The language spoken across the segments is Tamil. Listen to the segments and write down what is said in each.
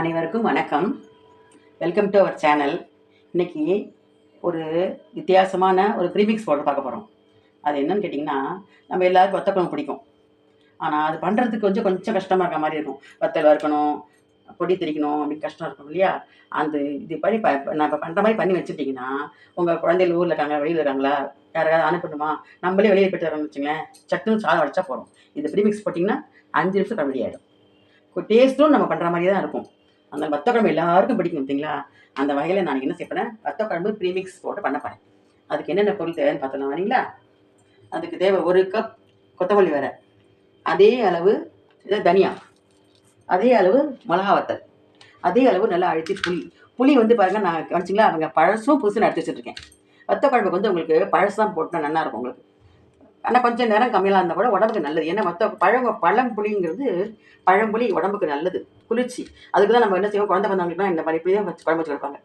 அனைவருக்கும் வணக்கம். வெல்கம் டு அவர் சேனல் இன்னைக்கு ஒரு வித்தியாசமான ஒரு ப்ரீமிக்ஸ் போட்டு பார்க்க போகிறோம் அது என்னன்னு கேட்டிங்கன்னா நம்ம எல்லாருக்கும் வத்தக்குழம்பு பிடிக்கும். ஆனால் அது பண்ணுறதுக்கு கொஞ்சம் கொஞ்சம் கஷ்டமாக இருக்க மாதிரி இருக்கும். வத்தல் வறுக்கணும் பொடி திரிக்கணும் அப்படின்னு கஷ்டம் இருக்கும் இல்லையா? அந்த இது மாதிரி ப நான் இப்போ பண்ணுற மாதிரி பண்ணி வச்சுட்டிங்கன்னா உங்கள் குழந்தைகள் ஊரில் இருக்காங்க வெளியில் இருக்காங்களா யாராவது அனுப்பணுமா நம்மளே வெளியே போயிட்டு வரோம்னு வச்சுங்களேன் சட்டுன்னு சாதம் வடிச்சா போகிறோம் இது ப்ரீமிக்ஸ் போட்டிங்கன்னா அஞ்சு நிமிஷம் ரெடி ஆகிடும் டேஸ்ட்டும் நம்ம பண்ணுற மாதிரி தான் இருக்கும். அந்த வத்த குழம்பு எல்லாருக்கும் பிடிக்கும் பார்த்தீங்களா? அந்த வகையில் நான் என்ன செய்யப்படுறேன் வத்த குழம்பு ப்ரீமிக்ஸ் போட்டு பண்ண போகிறேன் அதுக்கு என்னென்ன பொருள் தேவைன்னு பார்த்தலாம் வரீங்களா அதுக்கு தேவை ஒரு கப் கொத்தமல்லி வர அதே அளவு இது தனியா. அதே அளவு மிளகா வத்தல். அதே அளவு நல்லா அழுத்தி புளி. புளி வந்து பாருங்கள் நான் கவனிச்சிங்களா? அவங்க பழசும் புதுசுன்னு எடுத்து வச்சுருக்கேன். வத்த குழம்புக்கு வந்து உங்களுக்கு பழசு தான் போட்டால் நல்லாயிருக்கும் உங்களுக்கு. ஆனால் கொஞ்சம் நேரம் கம்மியாக இருந்தால் கூட உடம்புக்கு நல்லது. ஏன்னா மொத்த பழங்க பழம்புளிங்கிறது பழம்புளி உடம்புக்கு நல்லது. குளிர்ச்சி. அதுக்கு தான் நம்ம என்ன செய்வோம்? குழந்தை பிறந்தவங்களுக்குலாம் இந்த மாதிரி இப்படி தான் வச்சு குழம்பு வச்சு கொடுப்பாங்க.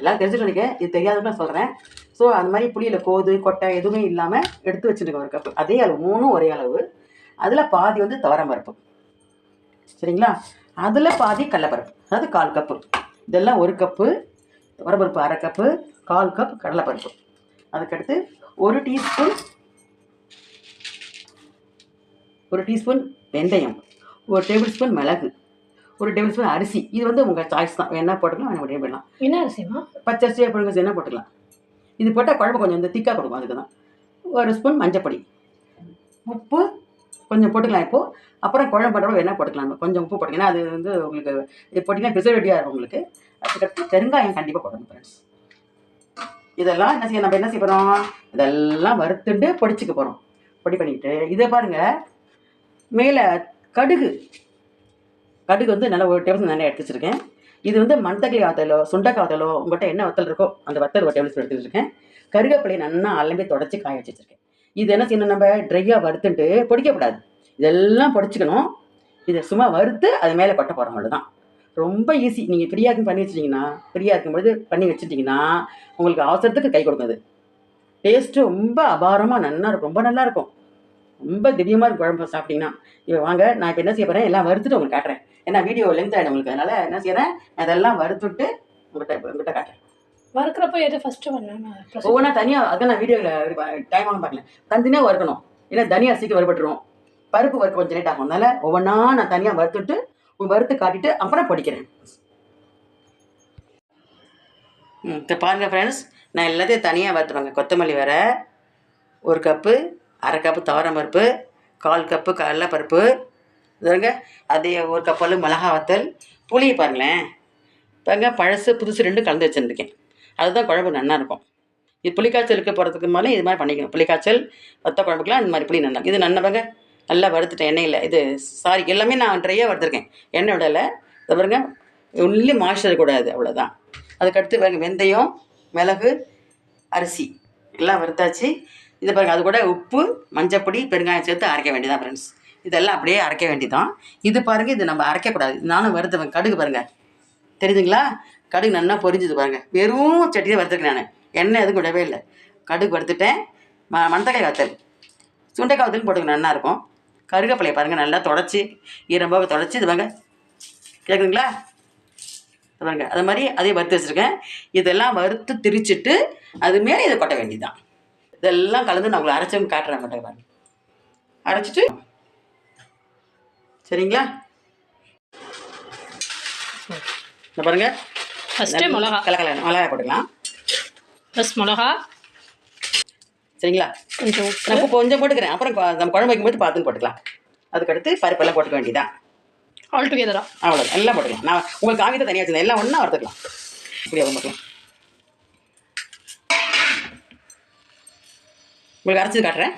எல்லாம் தெரிஞ்சுட்டு நினைக்க இது தெரியாதவங்க சொல்கிறேன் ஸோ அந்த மாதிரி புளியில் கோது கொட்டை எதுவுமே இல்லாமல் எடுத்து வச்சுருக்கேன் ஒரு கப்பு. அதே அளவு மூணும் ஒரே அளவு. அதில் பாதி வந்து துவரம்பருப்பு சரிங்களா? அதில் பாதி கடலைப்பருப்பு. அதாவது கால் கப்பு. இதெல்லாம் ஒரு கப்பு. துவரப்பருப்பு அரை கப்பு. கால் கப் கடலைப்பருப்பு. அதுக்கடுத்து ஒரு டீஸ்பூன் ஒரு டீஸ்பூன் வெந்தயம் ஒரு டேபிள் ஸ்பூன் மிளகு ஒரு டேபிள் ஸ்பூன் அரிசி. இது வந்து உங்கள் சாய்ஸ் தான். என்ன போட்டுக்கலாம் அப்படியே போடலாம் என்ன அரிசிமா பச்சரிசியாக புழுங்க என்ன போட்டுக்கலாம். இது போட்டால் குழம்பு கொஞ்சம் இந்த திக்காக கொடுக்கும் அதுக்கு தான். ஒரு ஸ்பூன் மஞ்சப்பொடி உப்பு கொஞ்சம் போட்டுக்கலாம் இப்போது அப்புறம் குழம்பு பண்ணுறப்ப வேணால் போட்டுக்கலாம். கொஞ்சம் உப்பு போட்டுக்கலாம். அது வந்து உங்களுக்கு இது போட்டிங்கன்னா ப்ரிசர்வேட்டிவாக இருக்கும் உங்களுக்கு. அதுக்கடுத்து பெருங்காயம் கண்டிப்பாக போடணும் ஃப்ரெண்ட்ஸ் இதெல்லாம் என்ன செய்ய நம்ம என்ன செய்ய போகிறோம் இதெல்லாம் வறுத்துட்டு பொடிச்சுக்க போகிறோம் பொடி பண்ணிக்கிட்டு இதை பாருங்கள் மேலே கடுகு. கடுகு வந்து நல்லா ஒரு டேபிள் நல்லா எடுத்து வச்சுருக்கேன். இது வந்து மண்தக்காளி வத்தலோ சுண்டக்காய் வத்தலோ உங்கள்கிட்ட என்ன வத்தல் இருக்கோ அந்த வத்தல் ஒரு டேபிள் ஸ்பூன் எடுத்து வச்சுருக்கேன். கருவேப்பிலை நல்லா அலம்பி தொடச்சி காய வச்சு வச்சுருக்கேன். இது என்ன செய்யணும் நம்ம? ட்ரையாக வறுத்துட்டு பொடிக்கக்கூடாது இதெல்லாம் பொடிச்சிக்கணும். இதை சும்மா வறுத்து அது மேலே கொட்ட போகிறோம் அவ்வளோதான் ரொம்ப ஈஸி நீங்கள் ஃப்ரீயாக பண்ணி வச்சிட்டிங்கன்னா ஃப்ரீயாக இருக்கும்பொழுது பண்ணி வச்சுட்டிங்கன்னா உங்களுக்கு அவசரத்துக்கு கை கொடுக்குது டேஸ்ட்டு ரொம்ப அபாரமாக நல்லா இருக்கும். ரொம்ப நல்லாயிருக்கும் ரொம்ப திவ்யமாக இருக்கும் குழம்பு சாப்பிட்டீங்கன்னா இப்போ வாங்க நான் இப்போ என்ன செய்ய போகிறேன் எல்லாம் வறுத்துட்டு உங்களுக்கு காட்டுறேன். ஏன்னா வீடியோ லென்த் ஆகிடும் உங்களுக்கு. அதனால் என்ன செய்கிறேன் அதெல்லாம் வறுத்துட்டு உங்கள்கிட்ட உங்கள்கிட்ட காட்டுறேன். வறுக்கிறப்போ எது ஃபர்ஸ்ட் பண்ணணும்? ஒவ்வொன்றா தனியாக அதான் நான் வீடியோவில் டைம் ஆகும் பார்க்கல. தனித்தனியாக வறுக்கணும். ஏன்னா தனியா சீக்கிரம் வறுபட்டுரும். பருப்பு வறுக்க கொஞ்சம் லேட் ஆகும். அதனால் ஒவ்வொன்றா நான் தனியாக வறுத்துட்டு வறுத்து காட்டிட்டு அப்புறம் பொடிக்கிறேன். ம் பாருங்கள் ஃப்ரெண்ட்ஸ் நான் எல்லாத்தையும் தனியாக வறுத்துருவாங்க. கொத்தமல்லி வர ஒரு கப்பு அரை கப்பு துவரம் பருப்பு கால் கப்பு கடலைப்பருப்பு இதுங்க அதே ஒரு கப்பல் மிளகா வத்தல். புளியை பாருங்களேன். பாருங்க பழசு புதுசு ரெண்டும் கலந்து வச்சுருக்கேன் அதுதான் குழம்பு நல்லா இருக்கும். இது புளிக்காய்ச்சலுக்கு போகிறதுக்கு மேலே இது மாதிரி பண்ணிக்கணும். புளிக்காய்ச்சல் வத்த குழம்புக்குலாம் இந்த மாதிரி புளி நல்லா இது நன்னவங்க நல்லா வறுத்துட்டேன் எண்ணெயில் இது சாரி எல்லாமே நான் ட்ரையாக வறுத்துருக்கேன். எண்ணெய் விடலை. இதை பாருங்க ஒன்லி மாய்ச்சர் கூடாது அவ்வளோதான் அதுக்கடுத்து பாருங்க வெந்தயம் மிளகு அரிசி. எல்லாம் வறுத்தாச்சு. இதை பாருங்க அது கூட உப்பு மஞ்சப்பொடி பெருங்காயம் சேர்த்து அரைக்க வேண்டியதான் ஃப்ரெண்ட்ஸ் இதெல்லாம் அப்படியே அரைக்க வேண்டியதான் இது பாருங்க இது நம்ம அரைக்கக்கூடாது நானும் வறுத்துவேன். கடுகு பாருங்க. தெரியுதுங்களா? கடுகு நல்லா பொரிஞ்சுது பாருங்க. வெறும் சட்டி தான் வறுத்துருக்கேன் நான். எண்ணெய் எதுவும் விடவே இல்லை. கடுகு வறுத்துட்டேன். ம மணத்தக்காய் வத்தல். சுண்டைக்காய் வத்தல் போட்டுக்க நல்லா இருக்கும். கருவேப்பிலையை பாருங்கள் நல்லா தொடச்சி. ஈரம்போக தொடச்சி இது பாருங்க. கேட்குதுங்களா பாருங்க அது மாதிரி அதையும் வறுத்து வச்சுருக்கேன். இதெல்லாம் வறுத்து திரிச்சிட்டு அது மேலே இதை கொட்ட வேண்டியதுதான். இதெல்லாம் கலந்து நான் உங்களை அரைச்சவங்க காட்டுறேன் மட்டும் பாருங்க. அரைச்சிட்டு சரிங்களா? இந்த பாருங்க. ஃபஸ்ட்டு மிளகா. கலக்கல மிளகாய் போட்டுக்கலாம். ப்ளஸ் மிளகா. சரிங்களா? கொஞ்சம் உப்பு. கொஞ்சம் போட்டுக்கிறேன். அப்புறம் நம்ம குழம்பு வைக்கும்போது பார்த்துன்னு போட்டுக்கலாம். அதுக்கடுத்து பருப்பெல்லாம் போட்டுக்க வேண்டியதான் ஆல் டுகெதரா அவ்வளோ எல்லாம் போட்டுக்கலாம். நான் உங்களுக்கு காகிதம் தனியாக வச்சுருந்தேன். எல்லாம் ஒன்றா வறுத்துக்கலாம். இப்படி போட்டுக்கலாம். உங்களுக்கு அரைச்சி காட்டுறேன்.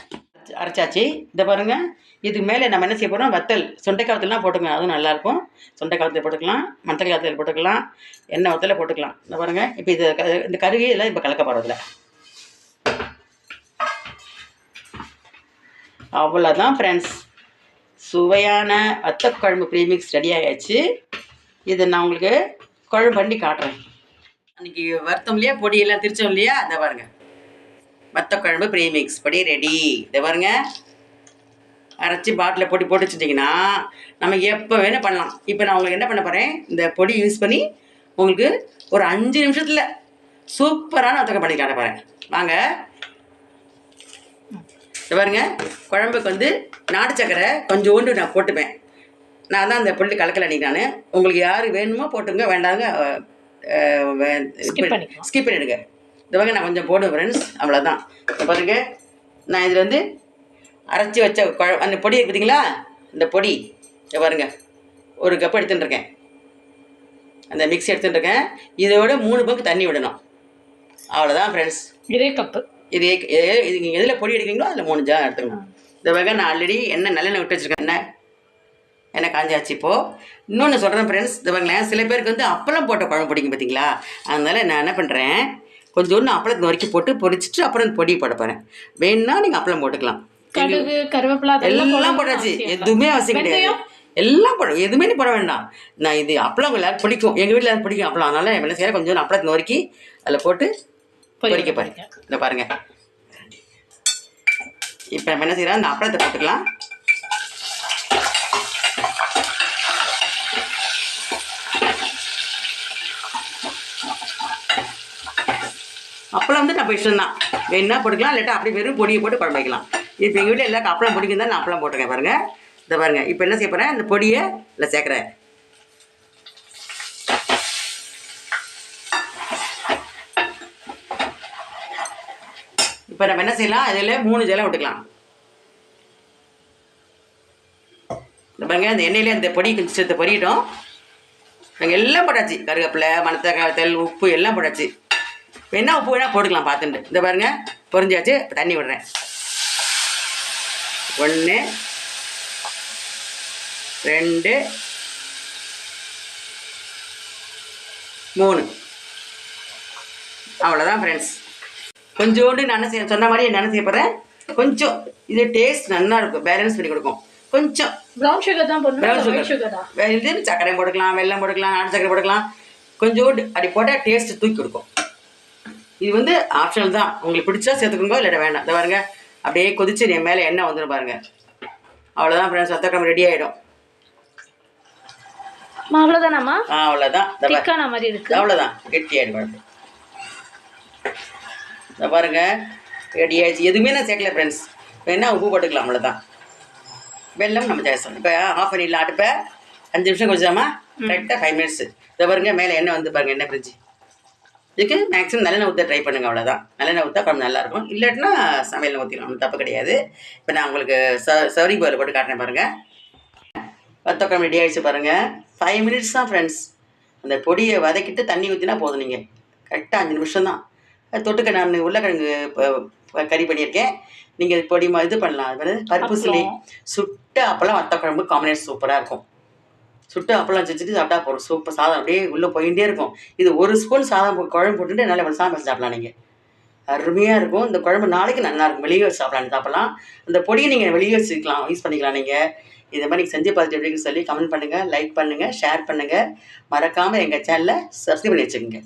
அரைச்சாச்சு. இதை பாருங்க. இதுக்கு மேலே நம்ம என்ன செய்ய போகிறோம் வத்தல். சுண்டைக்காய் வத்தல்லாம் போட்டுக்கலாம் அதுவும் நல்லாயிருக்கும். சுண்டைக்காய் வத்தல் போட்டுக்கலாம். மணத்தக்காய் வத்தல் போட்டுக்கலாம். எண்ணெய் வத்தல போட்டுக்கலாம். இந்த பாருங்க. இப்போ இது க- இந்த கருகி எல்லாம் இப்போ கலக்க போகிறதில்ல அவ்வளோதான் ஃப்ரெண்ட்ஸ் சுவையான வத்தக்குழம்பு ப்ரீமிக்ஸ் ரெடி ஆகியாச்சு இதை நான் உங்களுக்கு குழம்பு பண்ணி காட்டுறேன். அன்றைக்கி வருத்தம் இல்லையா? பொடியெல்லாம் திரிச்சோம் இல்லையா? அதை பாருங்கள் வத்தக்குழம்பு ப்ரீமிக்ஸ் பொடி ரெடி இதை பாருங்க. அரைச்சி பாட்டிலில் போட்டு போட்டு வச்சுட்டிங்கன்னா நம்ம எப்போ வேணால் பண்ணலாம்? இப்போ நான் உங்களுக்கு என்ன பண்ண போகிறேன் இந்த பொடி யூஸ் பண்ணி உங்களுக்கு ஒரு அஞ்சு நிமிஷத்தில் சூப்பரான ஒத்தக்கை பண்ணி காட்ட போகிறேன் வாங்க. இது பாருங்க. குழம்புக்கு வந்து நாட்டு சக்கரை கொஞ்சோண்டு நான் போட்டுப்பேன். நான் தான் அந்த புள்ளி கலக்கல நான். உங்களுக்கு யார் வேணுமோ போட்டுங்க வேண்டாங்க. ஸ்கிப் பண்ணிடுங்க. இந்த பாருங்க நான் கொஞ்சம் போடுவேன் ஃப்ரெண்ட்ஸ் அவ்வளோதான் பாருங்க நான் இதில் வந்து அரைச்சி வச்ச குழ அந்த பொடி இருக்கு பார்த்தீங்களா இந்த பொடி. இதை பாருங்க. ஒரு கப் எடுத்துட்டு இருக்கேன் அந்த மிக்ஸி எடுத்துட்டு இருக்கேன் இதோட மூணு பங்கு தண்ணி விடணும். அவ்வளோதான் ஃப்ரெண்ட்ஸ் இதே கப்பு இது இது நீங்கள் எதில் பொடி எடுக்கிறீங்களோ அதில் மூணு ஜா எடுத்துக்கணும். இந்த வகை நான் ஆல்ரெடி எண்ணெய் நல்லெண்ணெய் விட்டு வச்சுருக்கேன் எண்ணெய் எண்ணெய் காஞ்சாச்சு இப்போது இன்னொன்று சொல்கிறேன் ஃப்ரெண்ட்ஸ் இந்த பாருங்களேன் சில பேருக்கு வந்து அப்பளம் போட்ட குழம்பு பிடிக்கும் பார்த்தீங்களா அதனால நான் என்ன பண்ணுறேன் கொஞ்சோண்டு அப்பளத்தை வரைக்கும் போட்டு பொரிச்சிட்டு அப்புறம் பொடி போட போகிறேன் வேணும்னா நீங்கள் அப்பளம் போட்டுக்கலாம். கடுகு கருவேப்பிலை அதெல்லாம் எல்லாம் போட்டாச்சு. எதுவுமே அவசியம் கிடையாது? எல்லாம் போட எதுவுமே நீ போட வேண்டாம். நான் இது அப்பளம் எல்லாரும் பிடிக்கும். எங்கள் வீட்டில் எல்லாரும் பிடிக்கும் அப்பளம். அதனால என்ன செய்யறேன் கொஞ்சம் அப்பளத்தை நொறுக்கி அதில் போட்டு பொரிக்க பாருங்க இந்த பாருங்க. இப்போ நம்ம என்ன செய்யறோம்? அந்த அப்பளத்தை போட்டுக்கலாம். அப்பளம் வந்து நம்ம இஷ்டம் தான் வேணும்னா போட்டுக்கலாம் இல்லாட்டா அப்படி வெறும் பொடியை போட்டு குழம்பு வைக்கலாம். இப்போ எங்கள் வீட்டில் எல்லாருக்கும் அப்பளம் பிடிக்கும் தான் நான் அப்பளம் போட்டிருக்கேன் பாருங்கள் இதை பாருங்கள் இப்போ என்ன செய்ய போகிறேன் இந்த பொடியை இல்லை சேர்க்குறேன். இப்போ நம்ம என்ன செய்யலாம்? இதில் மூணு ஜலம் விட்டுக்கலாம். இந்த பாருங்க அந்த எண்ணெயிலே அந்த பொடி கொஞ்சம் சேர்த்து பொரியட்டும். நாங்கள் எல்லாம் போட்டாச்சு. கருவேப்பிலை மணத்தக்காய் உப்பு எல்லாம் போட்டாச்சு. என்ன உப்பு வேணால் போட்டுக்கலாம் பார்த்துட்டு இந்த பாருங்க பொரிஞ்சாச்சு இப்ப தண்ணி விடுறேன். ஒன்று ரெண்டு மூணு. அவ்வளோதான் ஃப்ரெண்ட்ஸ் கொஞ்சோண்டு நான் செய்ய சொன்ன மாதிரி என்ன செய்ய போகிறேன் கொஞ்சம் இது டேஸ்ட் நல்லா இருக்கும் பேலன்ஸ் பண்ணி கொடுக்கும். கொஞ்சம். ப்ரௌன் சுகர் தான் ப்ரௌன் சுகர் இது சர்க்கரை போட்டுக்கலாம் வெல்லம் போட்டுக்கலாம் நாட்டு சர்க்கரை போட்டுக்கலாம். கொஞ்சோண்டு அப்படி போட்டால் டேஸ்ட் தூக்கி கொடுக்கும். இது வந்து ஆப்ஷனல் தான். உங்களுக்கு பிடிச்சா சேர்த்துக்கோங்க இல்லாட்ட வேண்டாம். இந்த பாருங்க அப்படியே கொதிச்சு என் மேலே எண்ணெய் வந்துடும் பாருங்க. அவ்வளோதான் ஃப்ரெண்ட்ஸ் வத்தக்கிழமை ரெடி ஆகிடும் அவ்வளோதானாம்மா ஆ அவ்வளோதான். திக்கான மாதிரி இருக்கு. அவ்வளோதான் கெட்டி ஆகிடும் குழம்பு இந்த பாருங்க ரெடி ஆயிடுச்சு. எதுவுமே நான் சேர்க்கல ஃப்ரெண்ட்ஸ் வேணா உப்பு போட்டுக்கலாம் அவ்வளோதான் வெல்லம் நம்ம சேர்த்தோம் இப்போ ஆஃப் பண்ணிடலாம் அடுப்பை அஞ்சு நிமிஷம் கொஞ்சமா கரெக்டாக ஃபைவ் மினிட்ஸ் இதை பாருங்க மேலே எண்ணெய் வந்து பாருங்க எண்ணெய் பிரிஞ்சு. இதுக்கு மேக்ஸிமம் நல்லெண்ணெய் ஊற்ற ட்ரை பண்ணுங்க அவ்வளோதான் நல்லெண்ணெய் ஊற்றா குழம்பு நல்லாயிருக்கும். இல்லாட்டினா சமையல் ஊற்றிக்கலாம் ஒன்றும் தப்பு கிடையாது. இப்போ நான் உங்களுக்கு ச சவரி போயில் போட்டு காட்டுறேன் பாருங்கள் வத்தக்குழம்பு ரெடி ஆகிடுச்சு பாருங்கள் ஃபைவ் மினிட்ஸ் தான் ஃப்ரெண்ட்ஸ் அந்த பொடியை வதக்கிட்டு தண்ணி ஊற்றினா போதும் நீங்கள் கரெக்டாக அஞ்சு நிமிஷம் தான். தொட்டுக்க நான் உருளைக்கிழங்கு கறி பண்ணியிருக்கேன். நீங்கள் பொடி இது பண்ணலாம். அது பருப்பு சிலி சுட்ட அப்பளம் வத்தக்குழம்பு காம்பினேஷன் சூப்பராக இருக்கும். சுட்டு அப்பெல்லாம் வச்சுட்டு சாப்பிட்டா போகிறோம் சூப்பர் சாதம். அப்படியே உள்ளே போயிட்டே இருக்கும். இது ஒரு ஸ்பூன் சாதம் குழம்பு போட்டுட்டு நல்லா சாதம் வச்சு சாப்பிடலாம் நீங்கள் அருமையாக இருக்கும். இந்த குழம்பு நாளைக்கு நல்லா இருக்கும். வெளியே வச்சு சாப்பிடலாம். சாப்பிடலாம் அந்த பொடியை நீங்கள் வெளியே வச்சுக்கலாம். யூஸ் பண்ணிக்கலாம் நீங்கள் இதை மாதிரி நீங்கள் செஞ்சு பார்த்துட்டு அப்படின்னு சொல்லி கமெண்ட் பண்ணுங்கள் லைக் பண்ணுங்கள் ஷேர் பண்ணுங்கள் மறக்காமல் எங்கள் சேனலை சப்ஸ்கிரைப் பண்ணி வச்சுக்கோங்க.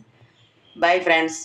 Bye friends